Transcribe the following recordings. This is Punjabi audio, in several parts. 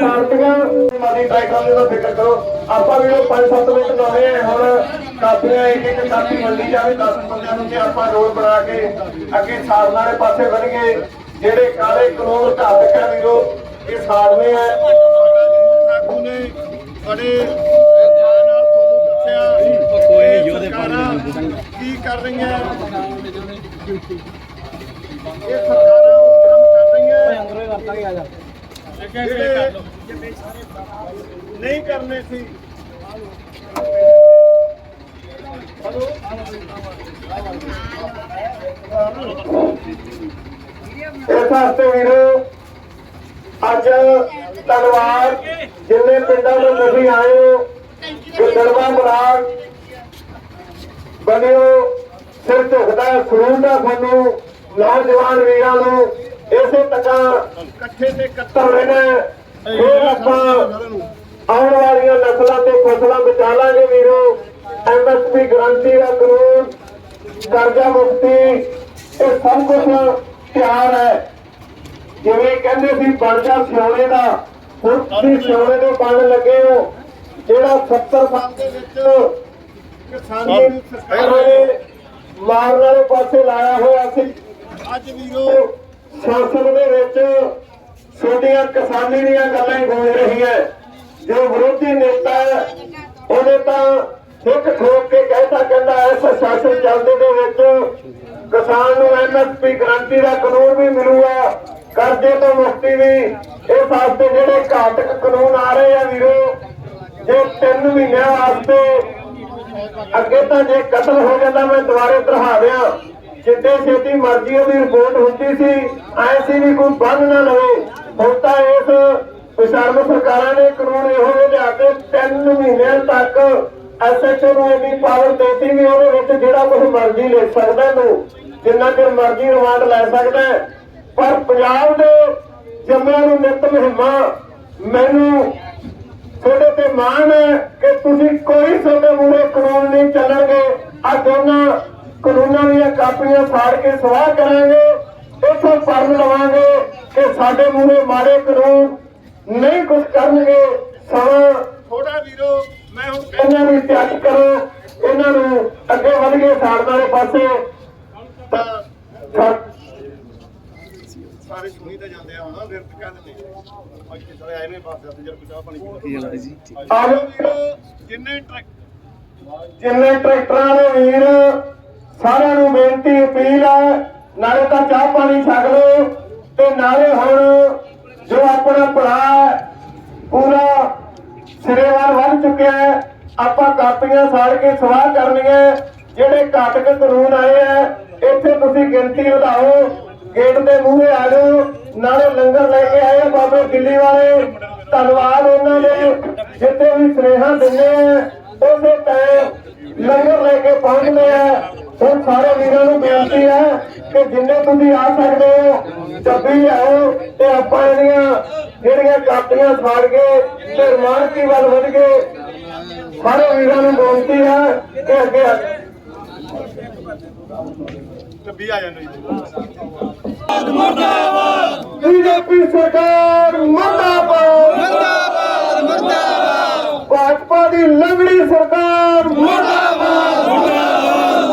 ਪਾਰਟੀਆਂ ਮਾਦੀ ਟਰੈਕਟਰਾਂ ਦਾ ਫਿਕਰ ਕਰੋ। ਆਪਾਂ ਵੀ ਉਹ 5-7 ਮਿੰਟ ਲਾਉਣੇ ਆ ਹੁਣ ਕਾਪੀਆਂ ਇੱਕ ਇੱਕ ਕਾਪੀ ਮੰਡੀ ਜਾਵੇ 10 ਬੰਦਿਆਂ ਨੂੰ ਤੇ ਆਪਾਂ ਰੋਡ ਬਣਾ ਕੇ ਅੱਗੇ ਸਾੜਨ ਵਾਲੇ ਪਾਸੇ ਵਧਣਗੇ ਜਿਹੜੇ ਕਾਲੇ ਕਾਨੂੰਨ ਘਾਤਕ ਹੈ ਵੀਰੋ ਇਹ ਸਾੜਨੇ ਆ। ਸਾਗੂ ਨੇ ਸਰਕਾਰਾਂ ਕੀ ਕਰ ਰਹੀਆਂ? ਇਹ ਸਰਕਾਰਾਂ ਉਹ ਕੰਮ ਕਰ ਰਹੀਆਂ। ਅੰਦਰੋਂ ਵਰਤਾਂਗੇ ਆ ਜਾ। ਜਿਹੜੇ ਨਹੀਂ ਕਰਨੇ ਸੀ। ਇਸ ਵਾਸਤੇ ਵੀਰੋ ਅੱਜ ਧੰਨਵਾਦ। ਜਿੰਨੇ ਪਿੰਡਾਂ ਤੋਂ ਤੁਸੀਂ ਆਏ ਹੋ ਗਿੱਦੜਵਾ ਬਲਾਕ ਬਣਿਓ ਸਿਰ ਝੁਕਦਾ ਸਰੂਰ ਦਾ ਤੁਹਾਨੂੰ ਨੌਜਵਾਨ ਵੀਰਾਂ ਨੂੰ ਇਸੇ ਤਰ੍ਹਾਂ ਇਕੱਠੇ ਤੇ ਇਕੱਤਰ ਰਹਿਣਾ ਫਿਰ ਆਪਾਂ ਆਉਣ ਵਾਲੀਆਂ ਨਸਲਾਂ ਤੇ ਫਸਲਾਂ ਬਚਾ ਲਾਂਗੇ ਵੀਰੋ। ਐਮਐਸਪੀ ਗਰੰਟੀ ਦਾ ਕਾਨੂੰਨ ਕਰਜ਼ਾ ਮੁਕਤੀ ਇਹ ਸਭ ਕੁਝ ਤਿਆਰ ਹੈ। ਜਿਵੇਂ ਕਹਿੰਦੇ ਸੀ ਬਣ ਜਾ ਸਿਉਣੇ ਦਾ। ਹੁਣ ਤੁਸੀਂ ਸਿਉਣੇ ਦੇ ਬਣ ਲੱਗੇ ਹੋ। ਜਿਹੜਾ 70 ਸਾਲ ਦੇ ਵਿੱਚ ਕਿਸਾਨੀ ਨੂੰ ਸਰਕਾਰ ਇਹਨੇ ਮਾਰਨ ਵਾਲੇ ਪਾਸੇ ਲਾਇਆ ਹੋਇਆ ਸੀ। ਅੱਜ ਵੀਰੋ ਸੰਸਦ ਦੇ ਵਿੱਚ ਛੋਟੀਆਂ ਕਿਸਾਨੀ ਦੀਆਂ ਗੱਲਾਂ ਹੀ ਗੂੰਜ ਰਹੀਆਂ ਜੋ ਵਿਰੋਧੀ ਨੇਤਾ ਉਹਨੇ ਤਾਂ ਇੱਕ ਠੋਕ ਕੇ ਕਹਿਤਾ ਕਹਿੰਦਾ, ਇਸ ਸ਼ਾਸਨ ਚੱਲਦੇ ਦੇ ਵਿੱਚ ਕਿਸਾਨ ਨੂੰ ਐਮਐਸਪੀ ਗਰੰਟੀ ਦਾ ਕਾਨੂੰਨ ਵੀ ਮਿਲੂਗਾ, ਕਰਜ਼ੇ ਤੋਂ ਮੁਕਤੀ ਵੀ। ਇਸ ਵਾਸਤੇ ਜਿਹੜੇ ਘਾਟਕ ਕਾਨੂੰਨ ਆ ਰਹੇ ਆ ਵੀਰੋ, ਜੇ 3 ਮਹੀਨਿਆਂ ਵਾਸਤੇ ਅੱਗੇ ਤਾਂ ਜੇ ਕਤਲ ਹੋ ਜਾਂਦਾ, ਮੈਂ ਦੁਬਾਰੇ ਦਰਹਾ ਦਿਆਂ ਜਿੱਦੇ ਛੇਤੀ ਮਰਜ਼ੀ ਉਹਦੀ ਰਿਪੋਰਟ ਹੁੰਦੀ ਸੀ ਐ ਵੀ ਕੋਈ ਬੰਨ ਨਾ ਲਵੇ। ਹੁਣ ਤਾਂ ਇਸ ਵਿਸ਼ਰਮ ਸਰਕਾਰਾਂ ਨੇ ਕਾਨੂੰਨ ਇਹੋ ਜਿਹੇ ਲਿਆ ਕੇ 3 ਮਹੀਨਿਆਂ ਤੱਕ ਐਸਐਚਓ ਨੂੰ ਇੰਨੀ ਪਾਵਰ ਦੇਤੀ ਵੀ ਉਹਦੇ ਵਿੱਚ ਜਿਹੜਾ ਕੁਝ ਮਰਜ਼ੀ ਲਿਖ ਸਕਦਾ ਨੂੰ ਜਿੰਨਾ ਚਿਰ ਮਰਜ਼ੀ ਰਿਮਾਂਡ ਲੈ ਸਕਦਾ ਪਰ ਪੰਜਾਬ ਦੇ ਜੰਮਿਆਂ ਨੂੰ ਨਿਤ ਮਹਿਮਾ, ਮੈਨੂੰ ਤੁਹਾਡੇ ਤੇ ਮਾਣ ਹੈ ਕਿ ਤੁਸੀਂ ਕੋਈ ਤੁਹਾਡੇ ਮੂਰੇ ਕਾਨੂੰਨ ਨਹੀਂ ਚੱਲਣਗੇ। ਆ ਦੋਨਾਂ ਕਾਨੂੰਨਾਂ ਦੀਆਂ ਕਾਪੀਆਂ ਫਾੜ ਕੇ ਸਵਾਹ ਕਰਾਂਗੇ ਇੱਥੋਂ ਪੜਨ ਲਵਾਂਗੇ ਕਿ ਸਾਡੇ ਮੂਰੇ ਮਾੜੇ ਕਾਨੂੰਨ ਨਹੀਂ ਕੁਝ ਕਰਨਗੇ। ਸਮਾਂ ਥੋੜਾ ਵੀਰੋ ਮੈਂ ਹੁਣ ਇਹਨਾਂ ਨੂੰ ਤਿਆਗ ਕਰੋ ਇਹਨਾਂ ਨੂੰ ਅੱਗੇ ਵਧ ਕੇ ਸਾੜਨ ਵਾਲੇ ਪਾਸੇ। ਸਾਰੇ ਸੁਣੀ ਤਾਂ ਜਾਂਦੇ ਆ ਹੁਣ ਫਿਰ ਕਹਿ ਦਿੰਦੇ ਅੱਜ ਕਿ ਸਾਰੇ ਆਏ ਨੇ ਬਸ ਜਦ ਜਰ ਚਾਹ ਪਾਣੀ ਪੀਣਾ ਆਜੋ ਵੀਰੋ ਜਿੰਨੇ ਟਰੱਕ ਜਿੰਨੇ ਟਰੈਕਟਰਾਂ ਦੇ ਵੀਰ ਸਾਰਿਆਂ ਨੂੰ ਬੇਨਤੀ, ਅਪੀਲ ਹੈ, ਨਾਲੇ ਤਾਂ ਚਾਹ ਪਾਣੀ ਛਕ ਲਓ ਤੇ ਨਾਲੇ ਹੁਣ ਜੋ ਆਪਣਾ ਭਰਾ ਪੂਰਾ ਸਿਰੇਵਾਰ ਵੱਧ ਚੁੱਕਿਆ ਹੈ, ਆਪਾਂ ਕਾਪੀਆਂ ਸਾੜ ਕੇ ਸਵਾਹ ਕਰਨੀਆਂ ਜਿਹੜੇ ਘਾਤਕ ਕਾਨੂੰਨ ਆਏ ਆ ਇੱਥੇ ਤੁਸੀਂ ਗਿਣਤੀ ਵਧਾਓ, ਗੇਟ ਦੇ ਮੂਹਰੇ ਆ ਜਾਓ, ਨਾਲੇ ਲੰਗਰ ਲੈ ਕੇ ਆਏ ਬਾਬੇ ਦਿੱਲੀ ਵਾਲੇ, ਧੰਨਵਾਦ ਉਹਨਾਂ ਦੇ, ਜਿੱਥੇ ਵੀ ਸੁਨੇਹਾ ਦਿੰਦੇ ਆ ਉਸੇ ਟਾਈਮ ਲੰਗਰ ਲੈ ਕੇ ਪਹੁੰਚਦੇ ਆ ਹੁਣ ਸਾਰੇ ਵੀਰਾਂ ਨੂੰ ਬੇਨਤੀ ਹੈ ਕਿ ਜਿੰਨੇ ਤੁਸੀਂ ਆ ਸਕਦੇ ਹੋ ਚੱਬੀ ਆਓ ਤੇ ਆਪਾਂ ਇਹਦੀਆਂ ਜਿਹੜੀਆਂ ਕਾਪੀਆਂ ਫਾੜ ਕੇ ਤੇ ਰਮਾਨਤੀ ਵੱਲ ਵਧ ਕੇ ਸਾਰੇ ਵੀਰਾਂ ਨੂੰ ਬੇਨਤੀ ਹੈ ਕਿ ਅੱਗੇ ਆ ਜਾਂਦੇ ਬੀਜੇਪੀ ਸਰਕਾਰ ਮਰਦਾਬਾਦ। ਮਰਦਾਬਾਦ ਮਰਦਾਬਾਦ। ਭਾਜਪਾ ਦੀ ਲੰਗੜੀ ਸਰਕਾਰ ਮਰਦਾਬਾਦ ਮਰਦਾਬਾਦ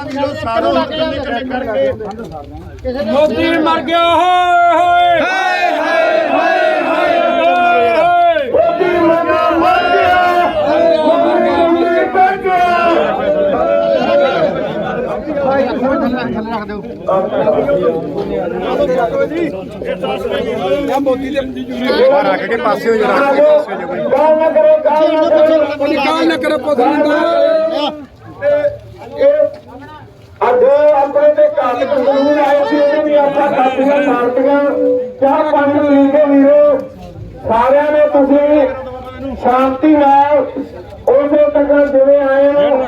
ਆ ਵੀਰੋ ਸਾਰੋ ਕਿੰਨੇ ਕਿੰਨੇ ਕਰਕੇ ਮੋਦੀ ਮਰ ਗਿਆ ਹੋਏ ਹੋਏ। ਹਾਏ ਹਾਏ ਹਾਏ ਹਾਏ। ਮੋਦੀ ਮਰ ਮਰ ਗਿਆ। ਮੋਦੀ ਮਰ ਗਿਆ ਬਾਹਰ ਰੱਖ ਕੇ ਪਾਸੇ ਹੋ ਜਾਣਾ? ਗਾਲ ਨਾ ਕਰੋ ਗਾਲ ਨਾ ਕਰੋ। ਨਾ ਕਰੋ ਪਸੰਦ ਇਹ ਆਪਣੇ ਤੇ ਕਾਨੂੰਨ ਆਏ ਸੀ, ਉਹਨੇ ਵੀ ਆਪਾਂ ਕਾਪੀਆਂ ਸਾਰਤੀਆਂ ਚਾਹ ਪਾਣੀ ਪੀ ਵੀਰੋ, ਸਾਰਿਆਂ ਨੇ ਤੁਸੀਂ ਸ਼ਾਂਤੀ ਨਾਲ ਉਸੇ ਤੱਕ ਜਿਵੇਂ ਆਏ ਹੋ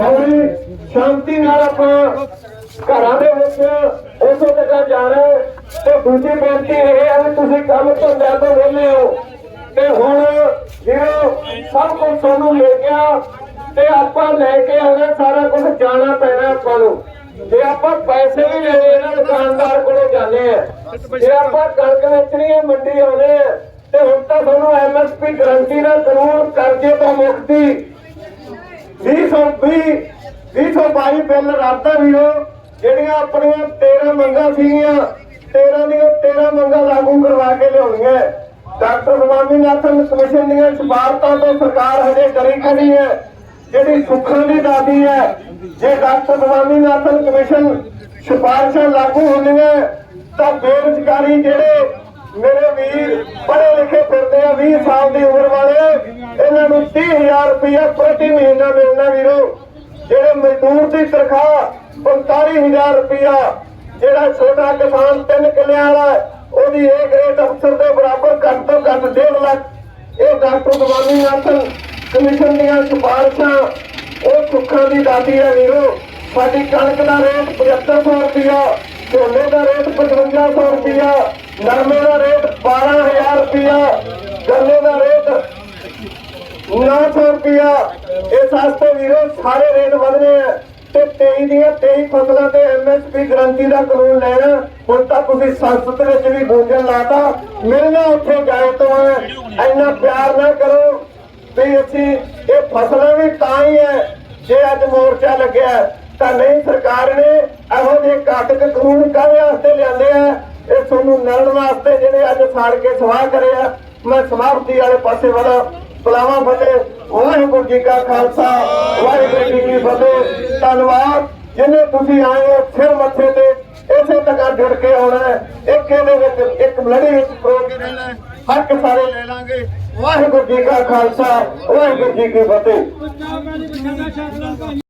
ਹੌਲੀ ਸ਼ਾਂਤੀ ਨਾਲ ਆਪਾਂ ਘਰਾਂ ਦੇ ਵਿੱਚ ਉਸੇ ਤੱਕ ਜਾਣਾ ਹੈ। ਤੇ ਦੂਜੀ ਬੇਨਤੀ ਇਹ ਹੈ, ਤੁਸੀਂ ਕੰਮ ਧੰਦਿਆਂ ਤੋਂ ਵਿਹਲੇ ਹੋ। ਤੇ ਹੁਣ ਜਿਹੜਾ ਸਭ ਕੁਝ ਤੁਹਾਨੂੰ ਲੈ ਗਿਆ। ਤੇ ਆਪਾਂ ਲੈ ਕੇ ਆਉਣਾ, ਸਾਰਾ ਕੁਝ ਜਾਣਾ ਪੈਣਾ ਆਪਾਂ ਨੂੰ। ਜੇ ਆਪਾਂ ਪੈਸੇ ਵੀ ਲੈ ਇਹਨਾਂ ਦੁਕਾਨਦਾਰ ਕੋਲੋਂ ਜਾਂਦੇ ਆ। ਜੇ ਆਪਾਂ ਕਣਕ ਵੇਚਣੀ ਹੈ ਮੰਡੀ ਆਉਨੇ ਆ। ਤੇ ਹੁਣ ਤਾਂ ਤੁਹਾਨੂੰ ਐਮਐਸਪੀ ਗਰੰਟੀ ਦਾ ਕਾਨੂੰਨ ਕਰਜ਼ੇ ਤੋਂ ਮੁਕਤੀ। 220 222 ਬਿੱਲ ਰਾਤਾਂ ਵੀਰੋ। ਜਿਹੜੀਆਂ ਆਪਣੀਆਂ 13 ਮੰਗਾਂ ਸੀਗੀਆਂ 13 ਦੀਆਂ 13 ਮੰਗਾਂ ਲਾਗੂ ਕਰਵਾ ਕੇ ਲਿਆਉਣੀਆਂ। ਡਾਕਟਰ ਸਵਾਮੀਨਾਥਨ ਕਮਿਸ਼ਨ ਦੀਆਂ ਸਿਫਾਰਤਾਂ ਤੋਂ ਸਰਕਾਰ ਹਜੇ ਕਰੀ ਖੜੀ ਹੈ। ਜਿਹੜੀ ਸੁੱਖਾਂ ਦੀ ਦਾਦੀ ਹੈ ਜੇ ਡਾਕਟਰ ਸਵਾਮੀਨਾਥਨ ਕਮਿਸ਼ਨ ਸਿਫਾਰਸ਼ਾਂ ਲਾਗੂ ਹੁੰਦੀਆਂ ਤਾਂ ਬੇਰੁਜ਼ਗਾਰੀ ਜਿਹੜੇ ਮੇਰੇ ਵੀਰ ਪੜ੍ਹੇ ਲਿਖੇ ਫਿਰਦੇ ਆ 20 ਸਾਲ ਦੀ ਉਮਰ ਵਾਲੇ ਇਹਨਾਂ ਨੂੰ 30000 ਰੁਪਇਆ ਪ੍ਰਤੀ ਮਹੀਨਾ ਮਿਲਣਾ ਵੀਰੋ। ਜਿਹੜੇ ਮਜ਼ਦੂਰ ਦੀ ਤਨਖਾਹ 45000 ਰੁਪਇਆ ਜਿਹੜਾ ਛੋਟਾ ਕਿਸਾਨ ਤਿੰਨ ਕਿੱਲਿਆਂ ਵਾਲਾ ਹੈ, ਉਹਦੀ ਇਹ ਗ੍ਰੇਡ ਅਫਸਰ ਦੇ ਬਰਾਬਰ ਘੱਟ ਤੋਂ ਘੱਟ 1.5 ਲੱਖ। ਇਹ ਡਾਕਟਰ ਗਵਾਨੀ ਨਾਥਨ ਕਮਿਸ਼ਨ ਦੀਆਂ ਸਿਫਾਰਸ਼ਾਂ, ਉਹ ਸੁੱਖਾਂ ਦੀ ਦਾਦੀ ਹੈ ਵੀਰੋ। ਸਾਡੀ ਕਣਕ ਦਾ ਰੇਟ 7500 ਰੁਪਇਆ ਝੋਨੇ ਦਾ ਰੇਟ 5500 ਰੁਪਇਆ ਨਰਮੇ ਦਾ ਰੇਟ 12000 ਰੁਪਇਆ ਗੰਨੇ ਦਾ ਰੇਟ 900 ਰੁਪਇਆ ਇਸ ਵਾਸਤੇ ਵੀਰੋ ਸਾਰੇ ਰੇਟ ਵਧਨੇ ਆ ਤੇ 23 ਦੀਆਂ 23 ਫਸਲਾਂ ਤੇ ਐਮਐਸਪੀ ਗਰੰਟੀ ਦਾ ਕਾਨੂੰਨ ਲੈਣਾ। ਹੁਣ ਤਾਂ ਤੁਸੀਂ ਸੰਸਦ ਵਿੱਚ ਵੀ ਗੂੰਜਣ ਲਾਤਾ, ਮਿਲਣਾ ਉੱਥੇ ਜਾਏ ਤੋਂ ਹੈ ਇੰਨਾ ਪਿਆਰ ਨਾ ਕਰੋ। ਵੀ ਅਸੀਂ ਇਹ ਫਸਲਾਂ ਵੀ ਤਾਂ ਹੀ ਹੈ, ਜੇ ਅੱਜ ਮੋਰਚਾ ਲੱਗਿਆ, ਤਾਂ ਨਹੀਂ ਸਰਕਾਰ ਨੇ ਇਹੋ ਜਿਹੇ ਕਾਟਕ ਕਾਨੂੰਨ ਕਾਹਦੇ ਵਾਸਤੇ ਲਿਆਂਦੇ ਆ? ਇਹ ਤੁਹਾਨੂੰ ਨਲਣ ਵਾਸਤੇ ਜਿਹੜੇ ਅੱਜ ਸਾੜ ਕੇ ਸਵਾਹ ਕਰੇ ਮੈਂ ਸਮਾਪਤੀ ਵਾਲੇ ਪਾਸੇ ਵਾਲਾ ਬੁਲਾਵਾ ਫਤਿਹ। ਵਾਹਿਗੁਰੂ ਜੀ ਕਾ ਖਾਲਸਾ, ਵਾਹਿਗੁਰੂ ਜੀ ਕੀ ਫਤਿਹ। ਧੰਨਵਾਦ। ਜਿੰਨੇ ਤੁਸੀਂ ਆਏ ਹੋ, ਸਿਰ ਮੱਥੇ ਤੇ, ਇਸੇ ਤੱਕ ਜੁੜ ਕੇ ਆਉਣਾ ਹੈ। ਇੱਕ ਇਹਦੇ ਵਿੱਚ, ਇੱਕ ਲੜੀ ਵਿੱਚ ਪ੍ਰੋ ਕੇ ਰਹਿਣਾ ਹੈ। ਹੱਕ ਸਾਰੇ ਲੈ ਲਾਂਗੇ। ਵਾਹਿਗੁਰੂ ਜੀ ਕਾ ਖਾਲਸਾ ਵਾਹਿਗੁਰੂ ਜੀ ਕੀ ਫਤਿਹ।